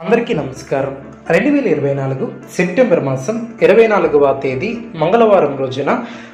అందరికీ నమస్కారం. రెండు వేల ఇరవై నాలుగు సెప్టెంబర్ మాసం ఇరవై నాలుగవ తేదీ మంగళవారం రోజున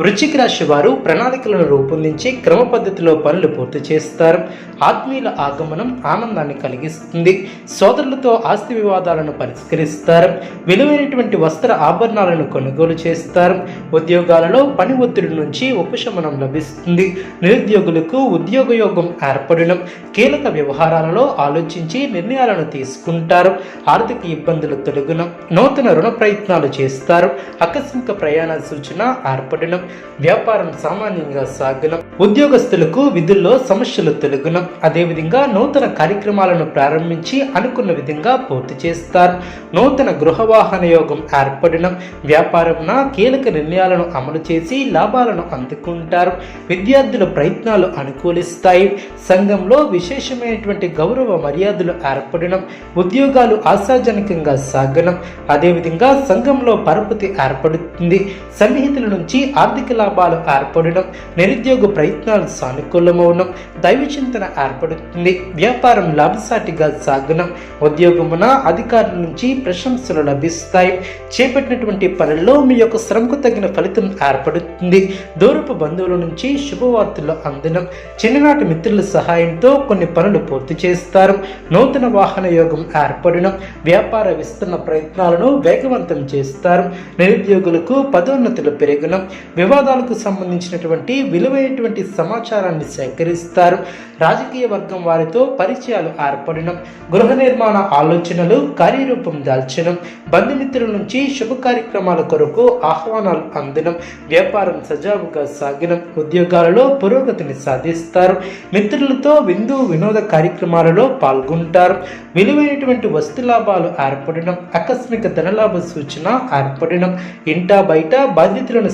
వృశ్చిక రాశి వారు ప్రణాళికలను రూపొందించి క్రమ పద్ధతిలో పనులు పూర్తి చేస్తారు. ఆత్మీయుల ఆగమనం ఆనందాన్ని కలిగిస్తుంది. సోదరులతో ఆస్తి వివాదాలను పరిష్కరిస్తారు. విలువైనటువంటి వస్త్ర ఆభరణాలను కొనుగోలు చేస్తారు. ఉద్యోగాలలో పని ఒత్తిడి నుంచి ఉపశమనం లభిస్తుంది. నిరుద్యోగులకు ఉద్యోగ యోగం ఏర్పడడం కీలక వ్యవహారాలలో ఆలోచించి నిర్ణయాలను తీసుకుంటారు. ఆర్థిక ఇబ్బందులు తొలగడం నూతన రుణ ప్రయత్నాలు చేస్తారు. ఆకస్మిక ప్రయాణ సూచన ఏర్పడడం వ్యాపారం సామాన్యంగా సాగడం ఉద్యోగస్తులకు విధుల్లో సమస్యలు తొలగడం అదేవిధంగా నూతన కార్యక్రమాలను ప్రారంభించి అనుకున్న విధంగా పూర్తి చేస్తారు. నూతన గృహవాహన యోగం ఏర్పడడం వ్యాపారంన కీలక నిర్ణయాలను అమలు చేసి లాభాలను అందుకుంటారు. విద్యార్థుల ప్రయత్నాలు అనుకూలిస్తాయి. సంఘంలో విశేషమైనటువంటి గౌరవ మర్యాదలు ఏర్పడడం ఉద్యోగాలు ఆశాజనకంగా సాగడం అదేవిధంగా సంఘంలో పరపతి ఏర్పడుతుంది. సన్నిహితుల నుంచి ఆర్థిక లాభాలు ఏర్పడడం నిరుద్యోగ ప్రయత్నాలు సానుకూలమవడం దైవ చింతన ఏర్పడుతుంది. వ్యాపారం లాభసాటిగా సాగడం ఉద్యోగమున అధికారుల నుంచి ప్రశంసలు లభిస్తాయి. చేపట్టినటువంటి పనుల్లో మీ యొక్క శ్రమకు తగిన ఫలితం ఏర్పడుతుంది. దూరపు బంధువుల నుంచి శుభవార్తలు అందడం చిన్ననాటి మిత్రుల సహాయంతో కొన్ని పనులు పూర్తి చేస్తారు. నూతన వాహన యోగం ఏర్పడడం వ్యాపార విస్తరణ ప్రయత్నాలను వేగవంతం చేస్తారు. నిరుద్యోగులకు పదోన్నతులు పెరగడం వివాదాలకు సంబంధించినటువంటి విలువైనటువంటి సమాచారాన్ని సేకరిస్తారు. రాజకీయ వర్గం వారితో పరిచయాలు ఏర్పడడం గృహ నిర్మాణ ఆలోచనలు కార్యరూపం దాల్చడం బంధుమిత్రుల నుంచి శుభ కార్యక్రమాల కొరకు ఆహ్వానాలు అందడం వ్యాపారం సజావుగా సాగడం ఉద్యోగాలలో పురోగతిని సాధిస్తారు. మిత్రులతో విందు వినోద కార్యక్రమాలలో పాల్గొంటారు. విలువైనటువంటి వస్తు లాభాలు ఏర్పడడం ఆకస్మిక ధనలాభ సూచన ఏర్పడడం ఇంటా బయట బాధ్యతలను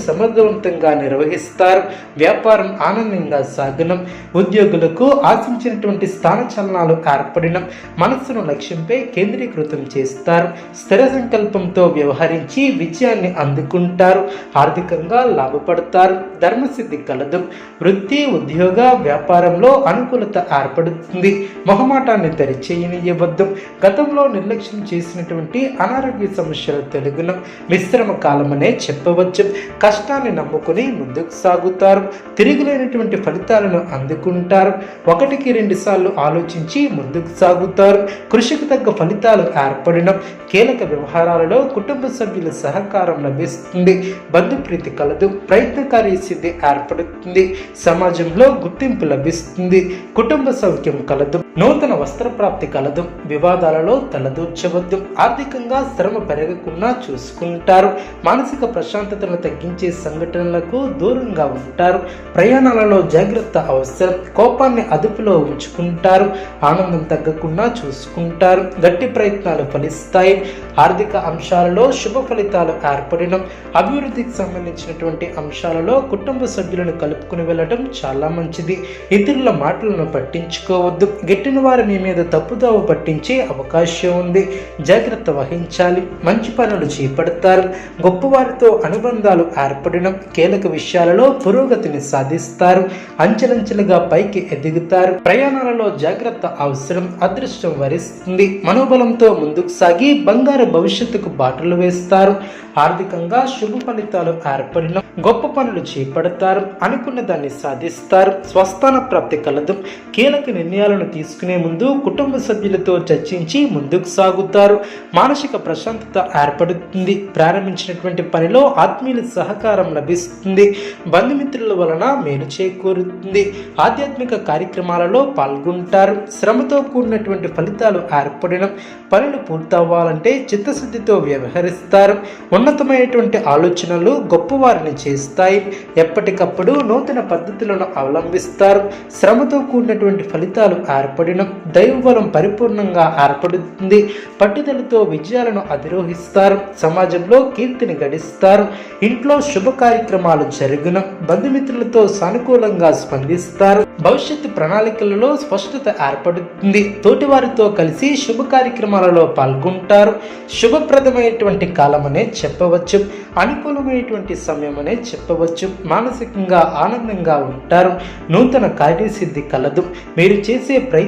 విజయవంతంగా నిర్వహిస్తారు. వ్యాపారం ఆనందంగా సాగడం ఉద్యోగులకు ఆశించినటువంటి స్థాన చలనాలు ఏర్పడడం మనస్సును లక్ష్యంపై కేంద్రీకృతం చేస్తారు. స్థిర సంకల్పంతో వ్యవహరించి విజయాన్ని అందుకుంటారు. ఆర్థికంగా లాభపడతారు. ధర్మసిద్ధి కలదు. వృత్తి ఉద్యోగ వ్యాపారంలో అనుకూలత ఏర్పడుతుంది. మొహమాటాన్ని తెరిచేయనివ్వద్దు. గతంలో నిర్లక్ష్యం చేసినటువంటి అనారోగ్య సమస్యల తెలుగులో మిశ్రమ కాలమనే చెప్పవచ్చు. కష్టాన్ని నమ్ముకుని ముందుకు సాగుతారు. తిరుగులేనటువంటి ఫలితాలను అందుకుంటారు. ఒకటికి రెండు సార్లు ఆలోచించి ముందుకు సాగుతారు. కృషికి తగ్గ ఫలితాలు ఏర్పడడం కీలక వ్యవహారాలలో కుటుంబ సభ్యుల సహకారం లభిస్తుంది. బంధుప్రీతి కలదు ప్రయత్నకారి సిద్ధి ఏర్పడుతుంది. సమాజంలో గుర్తింపు లభిస్తుంది. కుటుంబ సౌఖ్యం కలదు. నూతన వస్త్ర ప్రాప్తి కలదు వివాదాలలో తలదూర్చవద్దు ఆర్థికంగా శ్రమ పెరగకుండా చూసుకుంటారు మానసిక ప్రశాంతతను తగ్గించే సంఘటనలకు దూరంగా ఉంటారు ప్రయాణాలలో జాగ్రత్త అవసరం కోపాన్ని అదుపులో ఉంచుకుంటారు ఆనందం తగ్గకుండా చూసుకుంటారు గట్టి ప్రయత్నాలు ఫలిస్తాయి ఆర్థిక అంశాలలో శుభ ఫలితాలు ఏర్పడడం అభివృద్ధికి సంబంధించినటువంటి అంశాలలో కుటుంబ సభ్యులను కలుపుకుని వెళ్ళడం చాలా మంచిది ఇతరుల మాటలను పట్టించుకోవద్దు గట్టి పెట్టిన వారు మీ మీద తప్పుదోవ పట్టించే అవకాశం ఉంది. జాగ్రత్త వహించాలి. మంచి పనులు చేపడతారు. గొప్పవారితో అనుబంధాలు ఏర్పడడం కీలక విషయాలలో పురోగతిని సాధిస్తారు. అంచెలంచెలుగా పైకి ఎదుగుతారు. ప్రయాణాలలో జాగ్రత్త అవసరం. అదృష్టం వరిస్తుంది. మనోబలంతో ముందుకు సాగి బంగారు భవిష్యత్తుకు బాటలు వేస్తారు. ఆర్థికంగా శుభ ఫలితాలు ఏర్పడిన గొప్ప పనులు చేపడతారు. అనుకున్న దాన్ని సాధిస్తారు. స్వస్థాన ప్రాప్తి కలదు. కీలక నిర్ణయాలను తీసుకు తీసుకునే ముందు కుటుంబ సభ్యులతో చర్చించి ముందుకు సాగుతారు. మానసిక ప్రశాంతత ఏర్పడుతుంది. ప్రారంభించినటువంటి పనిలో ఆత్మీయుల సహకారం లభిస్తుంది. బంధుమిత్రుల వలన మేలు చేకూరుతుంది. ఆధ్యాత్మిక కార్యక్రమాలలో పాల్గొంటారు. శ్రమతో కూడినటువంటి ఫలితాలు ఏర్పడడం పనులు పూర్తవ్వాలంటే చిత్తశుద్ధితో వ్యవహరిస్తారు. ఉన్నతమైనటువంటి ఆలోచనలు గొప్పవారిని చేస్తాయి. ఎప్పటికప్పుడు నూతన పద్ధతులను అవలంబిస్తారు. శ్రమతో కూడినటువంటి ఫలితాలు ఏర్పడడం దైవబలం పరిపూర్ణంగా ఏర్పడుతుంది. పట్టుదలతో విజయాలను అధిరోహిస్తారు. సమాజంలో కీర్తిని గడిస్తారు. ఇంట్లో శుభ కార్యక్రమాలు జరుగును బంధుమిత్రులతో సానుకూలంగా స్పందిస్తారు. భవిష్యత్తు ప్రణాళికలలో స్పష్టత ఏర్పడుతుంది. తోటివారితో కలిసి శుభ కార్యక్రమాలలో పాల్గొంటారు. శుభప్రదమైనటువంటి కాలమనే చెప్పవచ్చు. అనుకూలమైనటువంటి సమయం అనే చెప్పవచ్చు. మానసికంగా ఆనందంగా ఉంటారు. నూతన కార్యసిద్ధి కలదు. మీరు చేసే ప్రయత్నం